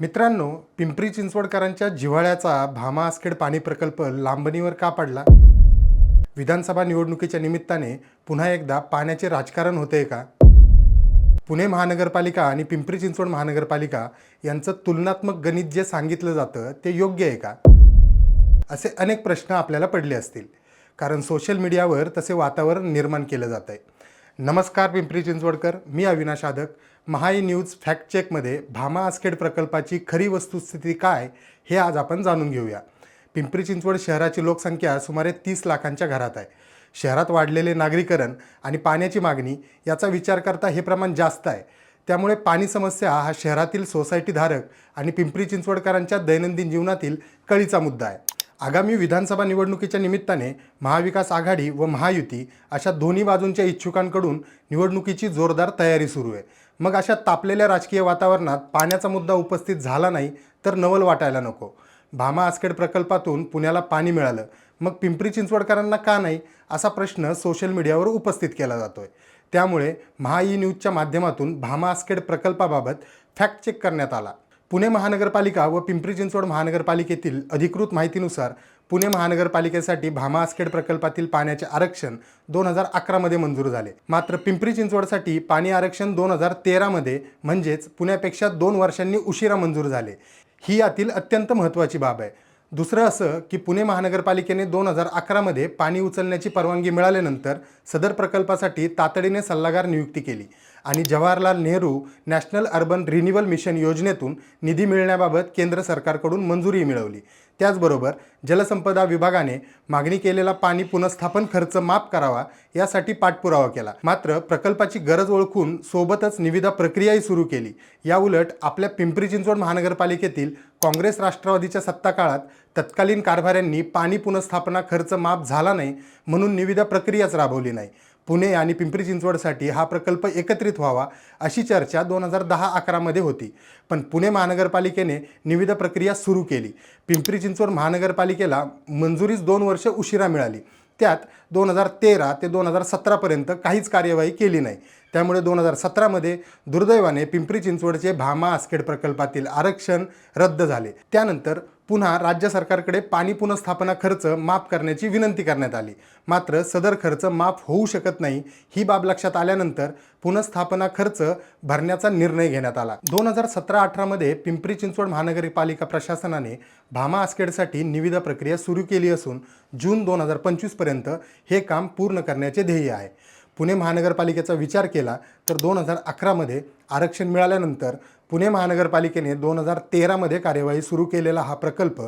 मित्रांनो पिंपरी चिंचवडकरांच्या जिव्हाळ्याचा भामा आसखेड पाणी प्रकल्प लांबणीवर का पडला? विधानसभा निवडणुकीच्या निमित्ताने पुन्हा एकदा पाण्याचे राजकारण होते का? पुणे महानगरपालिका आणि पिंपरी चिंचवड महानगरपालिका यांचं तुलनात्मक गणित जे सांगितलं जातं ते योग्य आहे का? असे अनेक प्रश्न आपल्याला पडले असतील. कारण सोशल मीडियावर तसे वातावरण निर्माण केलं जात आहे नमस्कार पिंपरी चिंचवडकर. मी Avinash Adak. E news fact चेकमध्ये भामा आसखेड प्रकल्पाची खरी वस्तुस्थिती काय हे आज आपण जाणून घेऊया. पिंपरी चिंचवड शहराची लोकसंख्या सुमारे तीस लाखांच्या घरात आहे. शहरात वाढलेले नागरीकरण आणि पाण्याची मागणी याचा विचार करता हे प्रमाण जास्त आहे. त्यामुळे पाणी समस्या हा शहरातील सोसायटीधारक आणि पिंपरी चिंचवडकरांच्या दैनंदिन जीवनातील कळीचा मुद्दा आहे. आगामी विधानसभा निवडणुकीच्या निमित्ताने महाविकास आघाडी व महायुती अशा दोन्ही बाजूंच्या इच्छुकांकडून निवडणुकीची जोरदार तयारी सुरू आहे. मग अशा तापलेल्या राजकीय वातावरणात पाण्याचा मुद्दा उपस्थित झाला नाही तर नवल वाटायला नको. भामा आसखेड प्रकल्पातून पुण्याला पाणी मिळालं. मग पिंपरी चिंचवडकरांना का नाही असा प्रश्न सोशल मीडियावर उपस्थित केला जातोय. त्यामुळे महाई न्यूजच्या माध्यमातून भामा आसखेड प्रकल्पाबाबत फॅक्ट चेक करण्यात आला. पुणे महानगरपालिका व पिंपरी चिंचवड महानगरपालिकेतील अधिकृत माहितीनुसार पुणे महानगरपालिकेसाठी भामा आसखेड प्रकल्पातील पाण्याचे आरक्षण दोन हजार अकरामध्ये मंजूर झाले. मात्र पिंपरी चिंचवडसाठी पाणी आरक्षण दोन हजार तेरामध्ये म्हणजेच पुण्यापेक्षा दोन वर्षांनी उशिरा मंजूर झाले. ही यातील अत्यंत महत्त्वाची बाब आहे. दुसरं असं की पुणे महानगरपालिकेने दोन हजार अकरामध्ये पाणी उचलण्याची परवानगी मिळाल्यानंतर सदर प्रकल्पासाठी तातडीने सल्लागार नियुक्ती केली. आणि Jawaharlal Nehru national urban renewal mission योजनेतून निधी मिळण्याबाबत केंद्र सरकारकडून मंजुरी मिळवली. त्याचबरोबर जलसंपदा विभागाने मागणी केलेला पाणी पुनर्स्थापन खर्च माफ करावा यासाठी पाठपुरावा केला. मात्र प्रकल्पाची गरज ओळखून सोबतच निविदा प्रक्रियाही सुरू केली. याउलट आपल्या पिंपरी चिंचवड महानगरपालिकेतील काँग्रेस राष्ट्रवादीच्या सत्ता काळात तत्कालीन कारभाऱ्यांनी पाणी पुनर्स्थापना खर्च माफ झाला नाही म्हणून निविदा प्रक्रियाच राबवली नाही. पुणे आणि पिंपरी चिंचवडसाठी हा प्रकल्प एकत्रित व्हावा अशी चर्चा दोन हजार दहा अकरामध्ये होती. पण पुणे महानगरपालिकेने निविदा प्रक्रिया सुरू केली. पिंपरी चिंचवड महानगरपालिकेला मंजुरीच दोन वर्ष उशिरा मिळाली. त्यात दोन हजार तेरा ते दोन हजार सतरापर्यंत काहीच कार्यवाही केली नाही. त्यामुळे दोन हजार सतरामध्ये दुर्दैवाने पिंपरी चिंचवडचे भामा आसखेड प्रकल्पातील आरक्षण रद्द झाले. त्यानंतर पुन्हा राज्य सरकारकडे पाणी पुनर्स्थापना खर्च माफ करण्याची विनंती करण्यात आली. मात्र सदर खर्च माफ होऊ शकत नाही ही बाब लक्षात आल्यानंतर पुनर्स्थापना खर्च भरण्याचा निर्णय घेण्यात आला. दोन हजार सतरा अठरामध्ये पिंपरी चिंचवड महानगरपालिका प्रशासनाने भामा आसखेडसाठी निविदा प्रक्रिया सुरू केली असून जून दोन हजार पंचवीसपर्यंत हे काम पूर्ण करण्याचे ध्येय आहे. पुणे महानगरपालिकेचा विचार केला तर दोन हजार अकरामध्ये आरक्षण मिळाल्यानंतर पुणे महानगरपालिकेने दोन हजार तेरामध्ये कार्यवाही सुरू केलेला हा प्रकल्प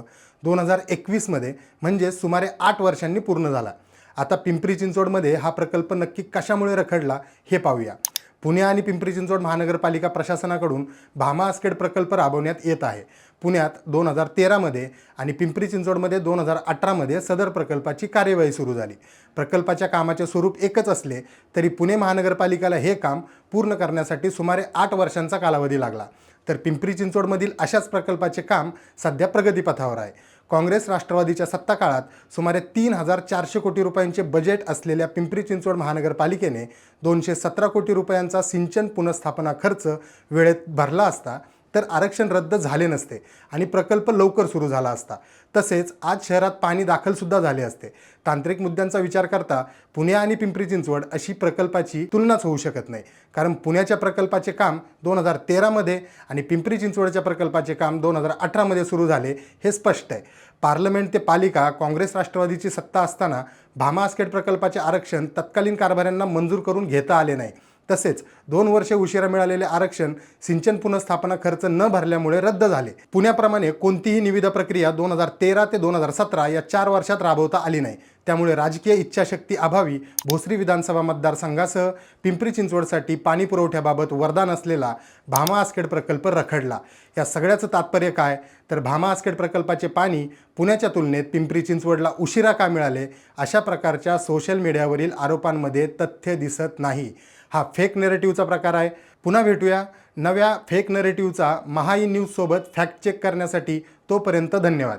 दोन हजार एकवीसमध्ये म्हणजे सुमारे आठ वर्षांनी पूर्ण झाला. आता पिंपरी चिंचवडमध्ये हा प्रकल्प नक्की कशामुळे रखडला हे पाहूया. पुणे आणि पिंपरी चिंचवड महानगरपालिका प्रशासनाकडून भामा आसखेड प्रकल्प राबवण्यात येत आहे. पुण्यात दोन हजार तेरामध्ये आणि पिंपरी चिंचवडमध्ये दोन हजार अठरामध्ये सदर प्रकल्पाची कार्यवाही सुरू झाली. प्रकल्पाच्या कामाचे स्वरूप एकच असले तरी पुणे महानगरपालिकेला हे काम पूर्ण करण्यासाठी सुमारे आठ वर्षांचा कालावधी लागला. तर पिंपरी चिंचवडमधील अशाच प्रकल्पाचे काम सध्या प्रगतीपथावर आहे. काँग्रेस राष्ट्रवादीच्या सत्ता काळात सुमारे तीन हजार चारशे कोटी रुपयांचे बजेट असलेल्या पिंपरी चिंचवड महानगरपालिकेने दोनशे सतरा कोटी रुपयांचा सिंचन पुनर्स्थापना खर्च वेळेत भरला असता तर आरक्षण रद्द झाले नसते आणि प्रकल्प लवकर सुरू झाला असता. तसेच आज शहरात पाणी दाखलसुद्धा झाले असते. तांत्रिक मुद्द्यांचा विचार करता पुणे आणि पिंपरी चिंचवड अशी प्रकल्पाची तुलनाच होऊ शकत नाही. कारण पुण्याच्या प्रकल्पाचे काम दोन हजार तेरामध्ये आणि पिंपरी चिंचवडच्या प्रकल्पाचे काम दोन हजार अठरामध्ये सुरू झाले हे स्पष्ट आहे. पार्लमेंट ते पालिका काँग्रेस राष्ट्रवादीची सत्ता असताना भामा आस्केट प्रकल्पाचे आरक्षण तत्कालीन कारभाऱ्यांना मंजूर करून घेता आले नाही. तसेच दोन वर्षे उशिरा मिळालेले आरक्षण सिंचन पुनर्स्थापना खर्च न भरल्यामुळे रद्द झाले. पुण्याप्रमाणे कोणतीही निविदा प्रक्रिया दोन हजार तेरा ते दोन हजार सतरा या चार वर्षात राबवता आली नाही. त्यामुळे राजकीय इच्छाशक्ती अभावी भोसरी विधानसभा मतदारसंघासह पिंपरी चिंचवडसाठी पाणी पुरवठ्याबाबत वरदान असलेला भामा आसखेड प्रकल्प रखडला. या सगळ्याचं तात्पर्य काय? तर भामा आसखेड प्रकल्पाचे पाणी पुण्याच्या तुलनेत पिंपरी चिंचवडला उशिरा का मिळाले? अशा प्रकारच्या सोशल मीडियावरील आरोपांमध्ये तथ्य दिसत नाही. हा फेक नेरेटिव्हचा प्रकार आहे. पुन्हा भेटूया. नव्या फेक नरेटिव्हचा महाई न्यूजसोबत फॅक्ट चेक करण्यासाठी तोपर्यंत धन्यवाद.